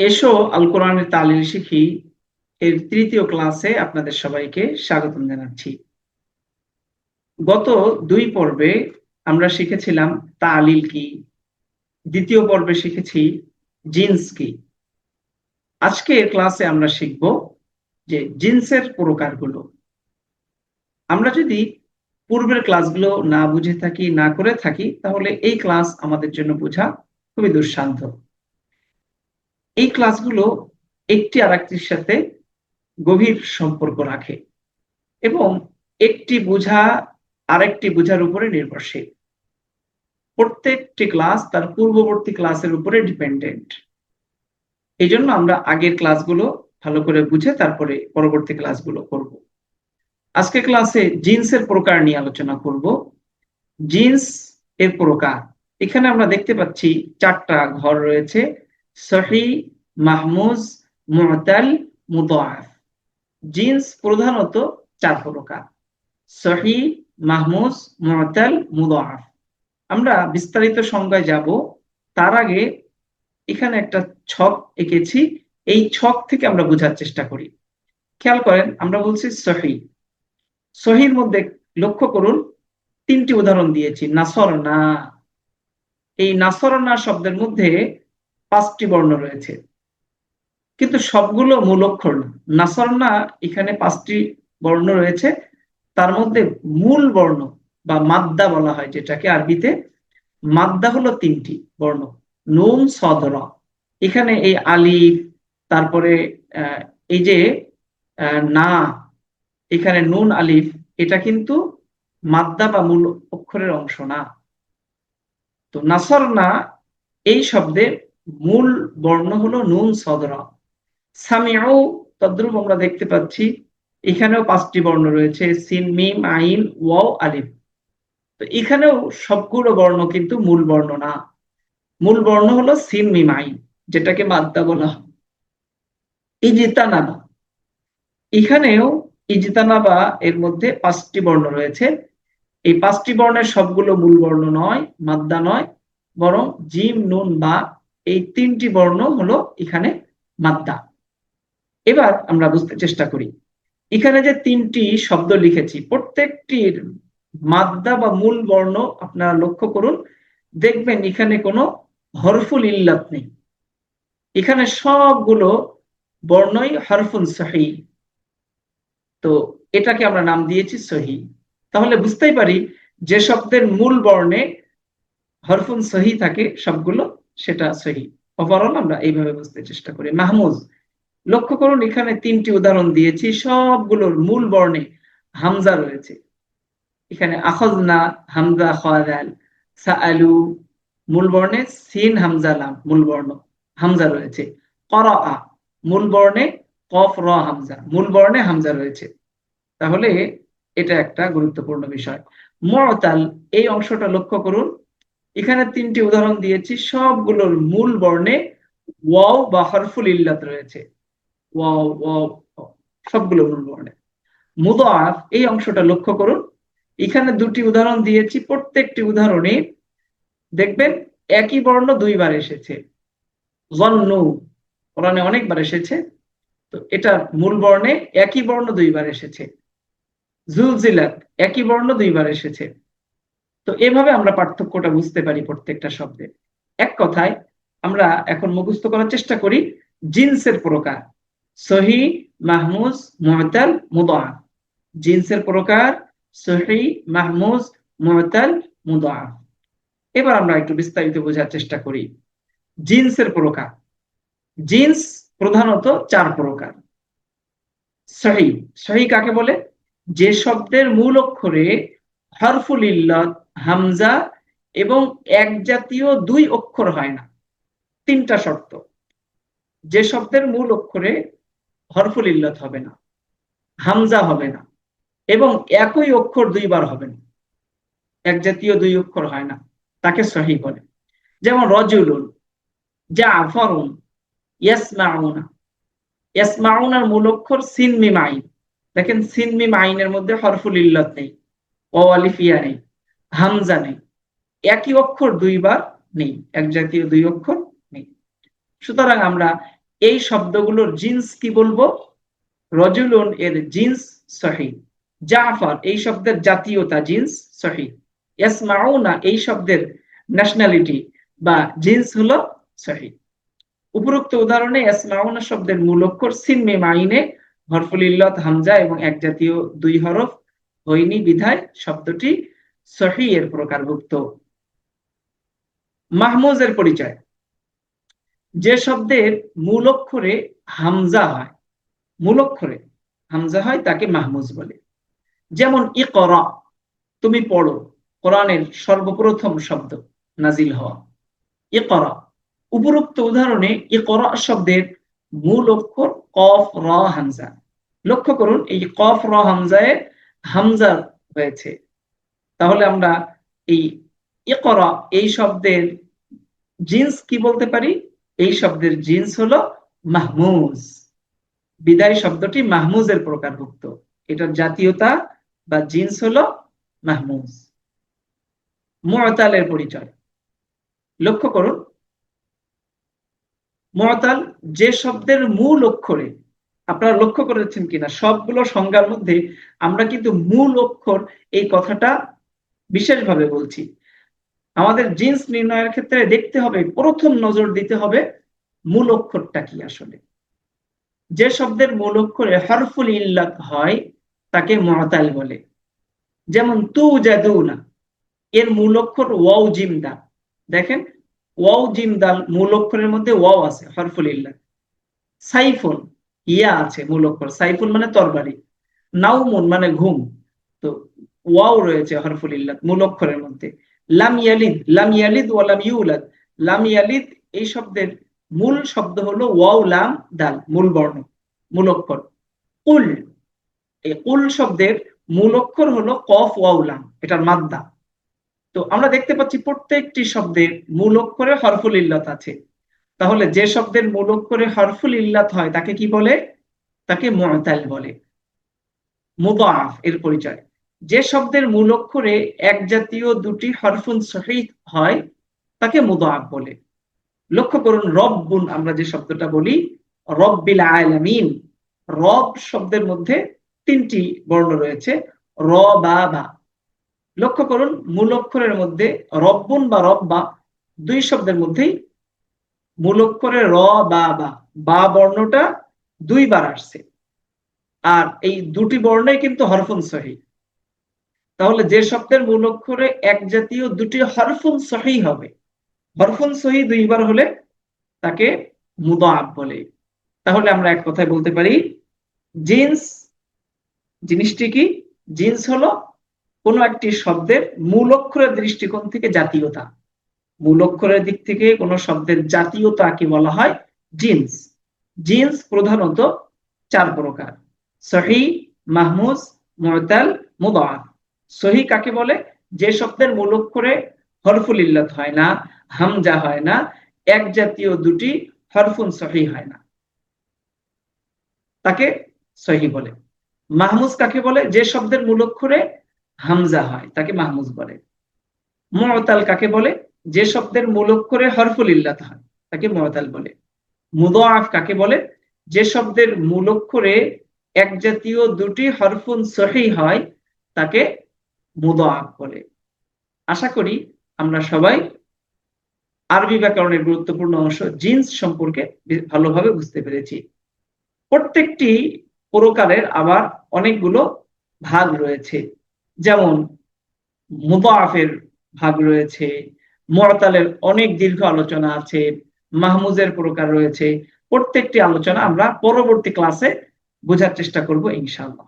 এসো আল কোরআনের তালিল শিখি। এর তৃতীয় ক্লাসে আপনাদের সবাইকে স্বাগতম জানাচ্ছি। গত দুই পর্বে আমরা শিখেছিলাম তালিল কি। দ্বিতীয় পর্বে শিখেছি জিন্স কি। আজকের ক্লাসে আমরা শিখব যে জিন্সের প্রকারগুলো। আমরা যদি পূর্বের ক্লাসগুলো না বুঝে থাকি, না করে থাকি, তাহলে এই ক্লাস আমাদের জন্য বোঝা খুবই দুঃসান্ত এই ক্লাসগুলো একটি আর একটির সাথে গভীর সম্পর্ক রাখে এবং একটি বোঝা আরেকটি বোঝার উপরে নির্ভরশীল। প্রত্যেকটি ক্লাস তার পূর্ববর্তী ক্লাসের উপরে ডিপেন্ডেন্ট। এই জন্য আমরা আগের ক্লাসগুলো ভালো করে বুঝে তারপরে পরবর্তী ক্লাসগুলো করব। আজকে ক্লাসে জিন্সের প্রকার নিয়ে আলোচনা করব। জিন্স এর প্রকার। এখানে আমরা দেখতে পাচ্ছি চারটা ঘর রয়েছে। সহি, মাহমুজ, মুতাল, মুদাফ। জিন্স প্রধানত চার প্রকার। সহি, মাহমুজ, মুতাল, মুদাফ। আমরা বিস্তারিত সংজ্ঞায় যাব। তার আগে এখানে একটা ছক এঁকেছি। এই ছক থেকে আমরা বোঝার চেষ্টা করি। খেয়াল করেন, আমরা বলছি সহি। সহির মধ্যে লক্ষ্য করুন, তিনটি উদাহরণ দিয়েছি নাসর না এই নাসর না শব্দের মধ্যে পাঁচটি বর্ণ রয়েছে। কিন্তু সবগুলো মূল অক্ষর না। নাসর না এখানে পাঁচটি বর্ণ রয়েছে। তার মধ্যে মূল বর্ণ বা মাদ্দা বলা হয় যেটাকে আরবিতে। মাদ্দা হলো তিনটি বর্ণ। নুন সদর এখানে এই আলিফ, তারপরে এই যে না, এখানে নুন, আলিফ, এটা কিন্তু মাদ্দা বা মূল অক্ষরের অংশ না। তো নাসর না এই শব্দের মূল বর্ণ হলো নুন সদরা। সামিয়াও তদ্রুপ আমরা দেখতে পাচ্ছি। এখানেও পাঁচটি বর্ণ রয়েছে, সিন, মিম, আইন, ওয়াও, আলিফ। তো এখানেও সবগুলো বর্ণ কিন্তু মূল বর্ণ না। মূল বর্ণ হলো সিন, মিম, আইন, যেটাকে মাদ্দা বলা হয়। ইজিতানাবা। এখানেও ইজিতানাবা এর মধ্যে পাঁচটি বর্ণ রয়েছে। এই পাঁচটি বর্ণের সবগুলো মূল বর্ণ নয়, মাদ্দা নয়, বরং জিম, নুন বা এই তিনটি বর্ণ হলো এখানে মাদ্দা। এবার আমরা বুঝতে চেষ্টা করি। এখানে যে তিনটি শব্দ লিখেছি, প্রত্যেকটির মাদ্দা বা মূল বর্ণ আপনারা লক্ষ্য করুন, দেখবেন এখানে কোনো হরফুল ইল্লাত নেই। এখানে সবগুলো বর্ণই হরফুন সহি। তো এটাকে আমরা নাম দিয়েছি সহি। তাহলে বুঝতেই পারি যে শব্দের মূল বর্ণে হরফুন সহি থাকে সবগুলো সেটা সহি। ওভারঅল আমরা এইভাবে বুঝতে চেষ্টা করি। মাহমুজ লক্ষ্য করুন, এখানে তিনটি উদাহরণ দিয়েছি। সবগুলোর মূল বর্ণে হামজা রয়েছে। এখানে আখজনা হামজা খাল সাআলু, মূল বর্ণে সিন, হামজা, লাম, মূল বর্ণ, হামজা রয়েছে। করা মূল বর্ণে কফ, র, হামজা, মূল বর্ণে হামজা রয়েছে। তাহলে এটা একটা গুরুত্বপূর্ণ বিষয়। মরতাল এই অংশটা লক্ষ্য করুন। এখানে তিনটি উদাহরণ দিয়েছি, সবগুলোর মূল বর্ণে ওয়াও বা হরফুল ইল্লাত রয়েছে। ওয়াও ওয়াও সবগুলো মূল বর্ণে। মুদাফ, এই অংশটা লক্ষ্য করুন। এখানে দুটি উদাহরণ দিয়েছি, প্রত্যেকটি উদাহরণে দেখবেন একই বর্ণ দুইবার এসেছে। জন্নু কোরআনে অনেকবার এসেছে। তো এটা মূল বর্ণে একই বর্ণ দুইবার এসেছে। জুলজিলাত, একই বর্ণ দুইবার এসেছে। তো এভাবে আমরা পার্থক্যটা বুঝতে পারি প্রত্যেকটা শব্দে। এক কথায়, আমরা এখন মুখস্থ করার চেষ্টা করি, জিন্সের প্রকার। সহি, মাহমুজ মহতাল মুদা জিন্সের প্রকার, সহি, মাহমুজ মহতাল মুদা এবার আমরা একটু বিস্তারিত বোঝার চেষ্টা করি। জিন্সের প্রকার। জিন্স প্রধানত চার প্রকার। সহি। সহি কাকে বলে? যে শব্দের মূল অক্ষরে হরফুল ইল্লত হামজা এবং এক জাতীয় দুই অক্ষর হয় না। তিনটা শর্ত। যে শব্দের মূল অক্ষরে হরফুল ইল্লত হবে না, হামজা হবে না এবং একই অক্ষর দুইবার হবে না। এক জাতীয় দুই অক্ষর হয় না, তাকে সহি বলে। যেমন রজুলুন, জাফরুন, ইয়াসমাউনা। ইয়াসমাউনার মূল অক্ষর সিনমি মাইন দেখেন সিনমি মাইনের মধ্যে হরফুল ইল্লত নেই। ও আলিফিয়া নেই, হামজা নেই, একই অক্ষর দুইবার নেই, এক জাতীয় দুই অক্ষর নেই। সুতরাং আমরা এই শব্দগুলোর জিন্স কি বলব? রজুলুন এর জিন্স সহি, জাফর এই শব্দের জাতীয়তা জিন্স সহি, ইয়াসমাউনা এই শব্দের ন্যাশনালিটি বা জিন্স হলো সহি। উপরোক্ত উদাহরণে ইয়াসমাউনা শব্দের মূল অক্ষর সিনমে মাইনে, হরফুল ইল্লত, হামজা এবং এক জাতীয় দুই হরফ হইনি বিধায় শব্দটি সহি এর প্রকারভুক্ত। মাহমুজের পরিচয়। যে শব্দের মূল অক্ষরে হামজা হয়, মূল অক্ষরে হামজা হয় তাকে মাহমুজ বলে। যেমন ই করা তুমি পড়ো, কোরআনের সর্বপ্রথম শব্দ নাজিল হওয়া। ই করা উপরোক্ত উদাহরণে ই করা শব্দের মূল অক্ষর কফ র হামজা। লক্ষ্য করুন, এই কফ র হামজায় হামজা হয়েছে। তাহলে আমরা এই ই করা এই শব্দের জিন্স কি বলতে পারি? এই শব্দের জিন্স হলো মাহমুজ। বিদায় শব্দটি মাহমুজের প্রকারভুক্ত। এটার জাতীয়তা বা জিন্স হলো মাহমুজ। মতালের পরিচয়। লক্ষ্য করুন। মতাল যে শব্দের মূল অক্ষরে আপনারা লক্ষ্য করেছেন কিনা? সবগুলো সংজ্ঞার মধ্যে আমরা কিন্তু মূল অক্ষর এই কথাটা বিশেষভাবে বলছি। আমাদের জিন্স নির্ণয়ের ক্ষেত্রে দেখতে হবে, প্রথম নজর দিতে হবে মূল অক্ষরটা কি আসলে। যে শব্দের মূল অক্ষরে হরফুল ইল্লাত হয়, তাকে মতাল বলে। যেমন তু জাদুনা এর মূল অক্ষর ওয়াও জিমদা। দেখেন, ওয়াও জিমদাল মূল অক্ষরের মধ্যে ওয়াও আছে, হরফুল ইল্লাত। সাইফুন ইয়া আছে মূল অক্ষর সাইফুন মানে তরবারি নাউমুন মানে ঘুম, তো ওয়াও রয়েছে হরফুল ইল্লাত মূল অক্ষরের মধ্যে। লাম ইয়ালিদ লাম ইয়ালিদ ওয়া লাম ইউলাদ, লাম ইয়ালিদ এই শব্দের মূল শব্দ হলো ওয়াও, লাম, দাল, মূল বর্ণ মূল অক্ষর কুল এই কুল শব্দের মূল অক্ষর হলো কফ, ওয়াও, লাম, এটার মাদ্দা। তো আমরা দেখতে পাচ্ছি প্রত্যেকটি শব্দের মূল অক্ষরে হরফুল ইল্লাত আছে। তাহলে যে শব্দের মূল অক্ষরে হরফুল ইল্লাত হয়, তাকে কি বলে? তাকে মুতাল বলে। মুদাফ এর পরিচয়। যে শব্দের মূল অক্ষরে এক জাতীয় দুটি হরফুন সহিত হয়, তাকে মুদাফ বলে। লক্ষ্য করুন রব রব্বুন আমরা যে শব্দটা বলি রব রব্বিল আলামিন, রব শব্দের মধ্যে তিনটি বর্ণ রয়েছে র বা বা লক্ষ্য করুন, মূল অক্ষরের মধ্যে রব্বুন বা রব্বা দুই শব্দের মধ্যেই মূল অক্ষরে র, বা বা বা বর্ণটা দুইবার আসছে। আর এই দুটি বর্ণই কিন্তু হরফুন সহি। তাহলে যে শব্দের মূল অক্ষরে এক জাতীয় দুটি হরফুন সহি হবে। হরফুন সহি দুইবার হলে তাকে মুদাব বলে। তাহলে আমরা এক কথায় বলতে পারি, জিন্স, জিনিসটি কি? জিন্স হলো কোনো একটি শব্দের মূল অক্ষরের দৃষ্টিকোণ থেকে জাতীয়তা। মূল অক্ষরের দিক থেকে কোন শব্দের জাতীয়তাকে বলা হয়? জিন্স। জিন্স প্রধানত চার প্রকার। সহি, মাহমুজ ময়তাল মুদাফ। সহি কাকে বলে? যে শব্দের মূল অক্ষরে হরফুল ইল্লত হয় না, হামজা হয় না, এক জাতীয় দুটি হরফুন সহি হয় না। তাকে সহি বলে। মাহমুজ কাকে বলে? যে শব্দের মূল অক্ষরে হামজা হয়, তাকে মাহমুজ বলে। মতাল কাকে বলে? যে শব্দের মূল অক্ষরে হরফুল ইল্লাত হয় তাকে মতাল বলে। মুদাফ কাকে বলে? যে শব্দের মূল অক্ষরে এক জাতীয় দুটি হরফুন সহি হয়, তাকে মুদাফ বলে। আশা করি আমরা সবাই আরবি ব্যাকরণের গুরুত্বপূর্ণ অংশ জিন্স সম্পর্কে ভালোভাবে বুঝতে পেরেছি। প্রত্যেকটি প্রকারের আবার অনেকগুলো ভাগ রয়েছে। যেমন, মুদাফের ভাগ রয়েছে মরতালের অনেক দীর্ঘ আলোচনা আছে মাহমুজের প্রকার রয়েছে। প্রত্যেকটি আলোচনা আমরা পরবর্তী ক্লাসে বোঝার চেষ্টা করব ইনশাআল্লাহ।